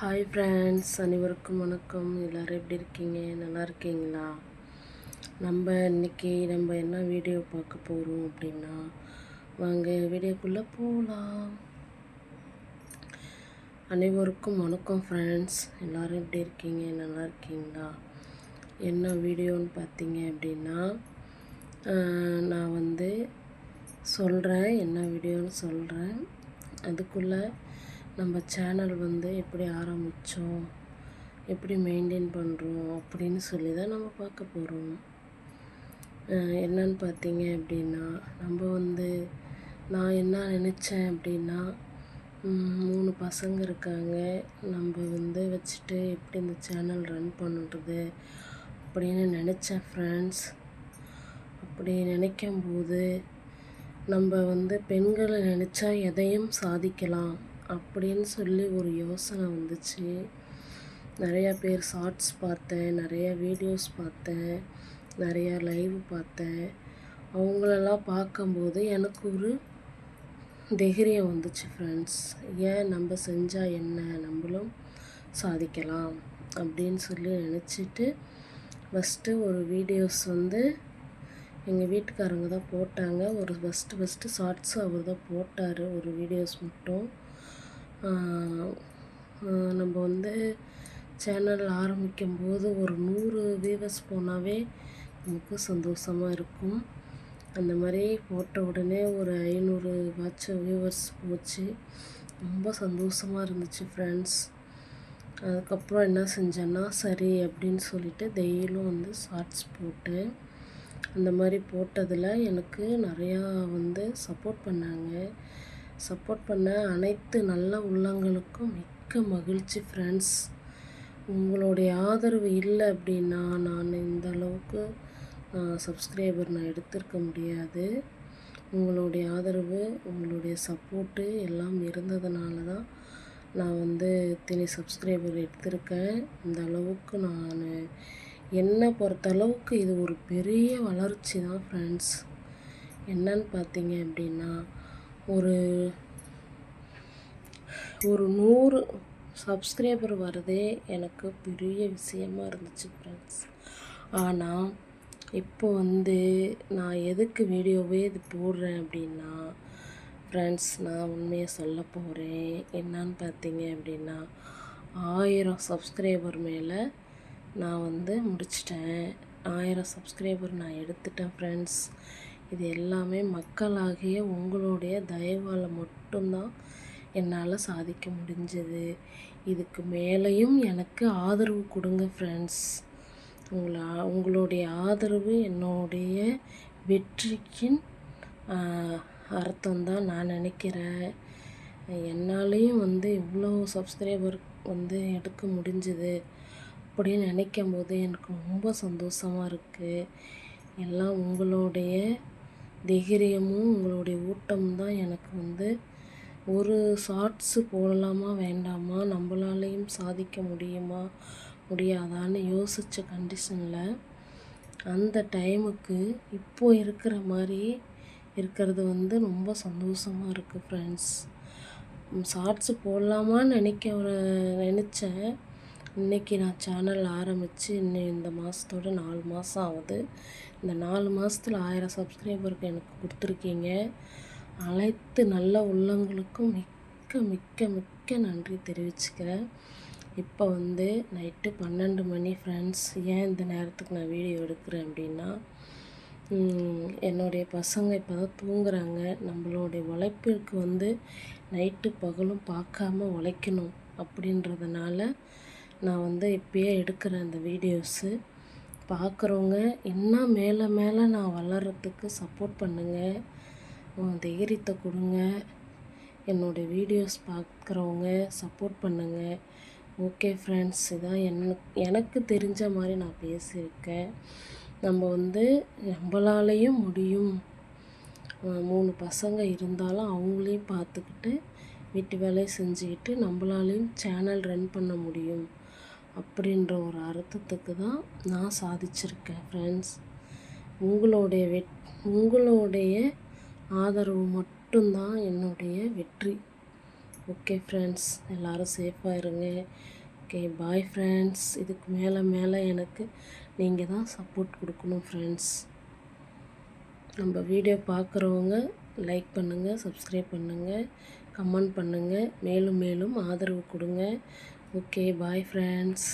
Hi friends அனைவருக்கும் வணக்கம். எல்லோரும் எப்படி இருக்கீங்க? நல்லா இருக்கீங்களா? நம்ம இன்றைக்கி நம்ம என்ன வீடியோ பார்க்க போகிறோம் அப்படின்னா வாங்க வீடியோக்குள்ளே போகலாம் அனைவருக்கும் வணக்கம் ஃப்ரெண்ட்ஸ் எல்லோரும் எப்படி இருக்கீங்க? நல்லா இருக்கீங்களா? என்ன வீடியோன்னு பார்த்தீங்க அப்படின்னா நான் வந்து சொல்கிறேன் என்ன வீடியோன்னு சொல்கிறேன் அதுக்குள்ளே நம்ம சேனல் வந்து எப்படி ஆரம்பித்தோம் எப்படி மெயின்டைன் பண்ணுறோம் அப்படின்னு சொல்லி தான் நம்ம பார்க்க போகிறோம் என்னன்னு பார்த்தீங்க அப்படின்னா நம்ம வந்து நான் என்ன நினச்சேன் அப்படின்னா மூணு பசங்க இருக்காங்க. நம்ம வந்து வச்சுட்டு எப்படி இந்த சேனல் ரன் பண்ணுறது அப்படின்னு நினச்சேன் ஃப்ரெண்ட்ஸ் அப்படி நினைக்கும் போது நம்ம வந்து பெண்களை நினச்சா எதையும் சாதிக்கலாம். அப்படின்னு சொல்லி ஒரு யோசனை வந்துச்சு. நிறையா பேர் ஷார்ட்ஸ் பார்த்தேன் நிறையா வீடியோஸ் பார்த்தேன் நிறையா லைவ் பார்த்தேன். அவங்களெல்லாம் பார்க்கும்போது எனக்கு ஒரு தைரியம் வந்துச்சு ஃப்ரெண்ட்ஸ் ஏன் நம்ம செஞ்சால் என்ன? நம்மளும் சாதிக்கலாம் அப்படின்னு சொல்லி நினச்சிட்டு ஃபஸ்ட்டு ஒரு வீடியோஸ் வந்து எங்கள் வீட்டுக்காரங்க தான் போட்டாங்க. ஒரு ஃபஸ்ட்டு ஃபஸ்ட்டு ஷார்ட்ஸும் அவர் தான் போட்டார். ஒரு வீடியோஸ் மட்டும். நம்ம வந்து சேனல் ஆரம்பிக்கும் போது ஒரு நூறு வியூவர்ஸ் போனாவே நமக்கு சந்தோஷமாக இருக்கும். அந்த மாதிரி போட்ட உடனே ஒரு ஐநூறு வாட்ச் வியூவர்ஸ் போச்சு. ரொம்ப சந்தோஷமாக இருந்துச்சு ஃப்ரெண்ட்ஸ் அதுக்கப்புறம் என்ன செஞ்சேன்னா சரி அப்படின்னு சொல்லிட்டு டெய்லியும் வந்து ஷார்ட்ஸ் போட்டேன். அந்த மாதிரி போட்டதில் எனக்கு நிறையா வந்து சப்போர்ட் பண்ணாங்க. சப்போர்ட் பண்ண அனைத்து நல்ல உள்ளங்களுக்கும் மிக்க மகிழ்ச்சி ஃப்ரெண்ட்ஸ் உங்களுடைய ஆதரவு இல்லை அப்படின்னா நான் இந்த அளவுக்கு சப்ஸ்கிரைபர் நான் எடுத்திருக்க முடியாது. உங்களுடைய ஆதரவு உங்களுடைய சப்போர்ட்டு எல்லாம் இருந்ததுனால தான் நான் வந்து இத்தனை சப்ஸ்கிரைபர் எடுத்திருக்கேன். இந்த அளவுக்கு நான் என்னை பொறுத்தளவுக்கு இது ஒரு பெரிய வளர்ச்சி தான் ஃப்ரெண்ட்ஸ் என்னன்னு பார்த்தீங்க அப்படின்னா ஒரு ஒரு நூறு சப்ஸ்கிரைபர் வரதே எனக்கு பெரிய விஷயமா இருந்துச்சு ஃப்ரெண்ட்ஸ் ஆனால் இப்போ வந்து நான் எதுக்கு வீடியோவே இது போடுறேன் அப்படின்னா ஃப்ரெண்ட்ஸ் நான் உண்மையை சொல்ல போகிறேன் என்னன்னு பார்த்தீங்க அப்படின்னா ஆயிரம் சப்ஸ்கிரைபர் மேலே நான் வந்து முடிச்சிட்டேன். ஆயிரம் சப்ஸ்கிரைபர் நான் எடுத்துட்டேன் ஃப்ரெண்ட்ஸ் இது எல்லாமே மக்களாகிய உங்களுடைய தயவால் மட்டும்தான் என்னால் சாதிக்க முடிஞ்சது. இதுக்கு மேலேயும் எனக்கு ஆதரவு கொடுங்க ஃப்ரெண்ட்ஸ் உங்களை உங்களுடைய ஆதரவு என்னுடைய வெற்றிக்கின் அர்த்தம் தான் நான் நினைக்கிறேன். என்னாலேயும் வந்து இவ்வளோ சப்ஸ்கிரைபர் வந்து எடுக்க முடிஞ்சுது அப்படின்னு நினைக்கும் போது எனக்கு ரொம்ப சந்தோஷமாக இருக்குது எல்லாம் உங்களுடைய தைரியமும் உங்களுடைய ஊட்டமும் தான் எனக்கு வந்து. ஒரு ஷார்ட்ஸு போடலாமா வேண்டாமா நம்மளாலையும் சாதிக்க முடியுமா முடியாதான்னு யோசித்த கண்டிஷனில் அந்த டைமுக்கு இப்போ இருக்கிற மாதிரி இருக்கிறது வந்து ரொம்ப சந்தோஷமாக இருக்குது ஃப்ரெண்ட்ஸ் ஷார்ட்ஸு போடலாமான்னு நினைக்க நினச்சேன். இன்றைக்கி நான் சேனல் ஆரம்பித்து இன்னும் இந்த மாதத்தோட நாலு மாதம் ஆகுது. இந்த நாலு மாதத்தில் ஆயிரம் சப்ஸ்கிரைபருக்கு எனக்கு கொடுத்துருக்கீங்க. அனைத்து நல்ல உள்ளங்களுக்கும் மிக்க மிக்க மிக்க நன்றி தெரிவிச்சுக்கிறேன். இப்போ வந்து நைட்டு பன்னெண்டு மணி ஃப்ரெண்ட்ஸ் ஏன் இந்த நேரத்துக்கு நான் வீடியோ எடுக்கிறேன் அப்படின்னா என்னுடைய பசங்க இப்போ தான் தூங்குறாங்க. நம்மளுடைய உழைப்பிற்கு வந்து நைட்டு பகலும் பார்க்காம உழைக்கணும் அப்படின்றதுனால நான் வந்து இப்பயே எடுக்கிறேன் அந்த வீடியோஸு. பார்க்குறவங்க இன்னும் மேலே மேலே நான் வளர்கிறதுக்கு சப்போர்ட் பண்ணுங்கள் உன் தைரியத்தை கொடுங்க. என்னுடைய வீடியோஸ் பார்க்குறவங்க சப்போர்ட் பண்ணுங்கள் ஓகே ஃப்ரெண்ட்ஸ் இதான் எனக்கு எனக்கு தெரிஞ்ச மாதிரி நான் பேசியிருக்கேன். நம்ம வந்து நம்மளாலேயும் முடியும். மூணு பசங்க இருந்தாலும் அவங்களையும் பார்த்துக்கிட்டு வீட்டு வேலையை செஞ்சுக்கிட்டு நம்மளாலையும் சேனல் ரன் பண்ண முடியும். அப்படின்ற ஒரு அர்த்தத்துக்கு தான் நான் சாதிச்சிருக்கேன் ஃப்ரெண்ட்ஸ் உங்களுடைய வெட் உங்களுடைய ஆதரவு மட்டும்தான் என்னுடைய வெற்றி. ஓகே ஃப்ரெண்ட்ஸ் எல்லோரும் சேஃபாக இருங்க. ஓகே பாய் ஃப்ரெண்ட்ஸ் இதுக்கு மேலே மேலே எனக்கு நீங்கள் தான் சப்போர்ட் கொடுக்கணும் ஃப்ரெண்ட்ஸ் நம்ம வீடியோ பார்க்குறவங்க லைக் பண்ணுங்கள் சப்ஸ்கிரைப் பண்ணுங்கள் கமெண்ட் பண்ணுங்கள் மேலும் மேலும் ஆதரவு கொடுங்க. Okay bye friends